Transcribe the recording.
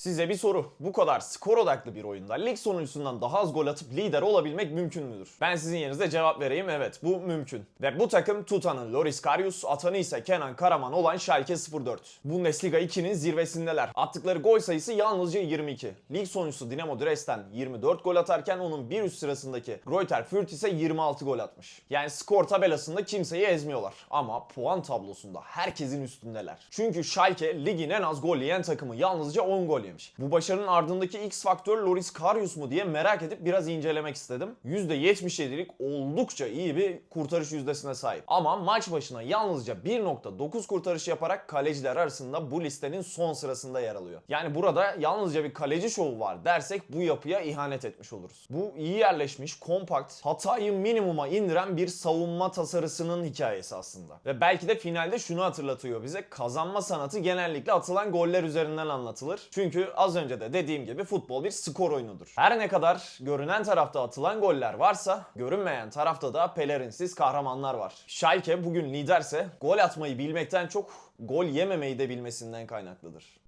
Size bir soru. Bu kadar skor odaklı bir oyunda lig sonuncusundan daha az gol atıp lider olabilmek mümkün müdür? Ben sizin yerinizde cevap vereyim. Evet bu mümkün. Ve bu takım Tutan'ın Loris Karius, atanı ise Kenan Karaman olan Schalke 04. Bundesliga 2'nin zirvesindeler. Attıkları gol sayısı yalnızca 22. Lig sonuncusu Dinamo Dresden 24 gol atarken onun bir üst sırasındaki Greuther Fürth ise 26 gol atmış. Yani skor tabelasında kimseyi ezmiyorlar. Ama puan tablosunda herkesin üstündeler. Çünkü Schalke ligin en az gol yiyen takımı yalnızca 10 gol yemiş. Bu başarının ardındaki X faktör Loris Karius mu diye merak edip biraz incelemek istedim. %77'lik oldukça iyi bir kurtarış yüzdesine sahip. Ama maç başına yalnızca 1.9 kurtarış yaparak kaleciler arasında bu listenin son sırasında yer alıyor. Yani burada yalnızca bir kaleci şovu var dersek bu yapıya ihanet etmiş oluruz. Bu iyi yerleşmiş, kompakt, hatayı minimuma indiren bir savunma tasarısının hikayesi aslında. Ve belki de finalde şunu hatırlatıyor bize. Kazanma sanatı genellikle atılan goller üzerinden anlatılır. Çünkü az önce de dediğim gibi futbol bir skor oyunudur. Her ne kadar görünen tarafta atılan goller varsa, görünmeyen tarafta da pelerinsiz kahramanlar var. Schalke bugün liderse gol atmayı bilmekten çok gol yememeyi de bilmesinden kaynaklıdır.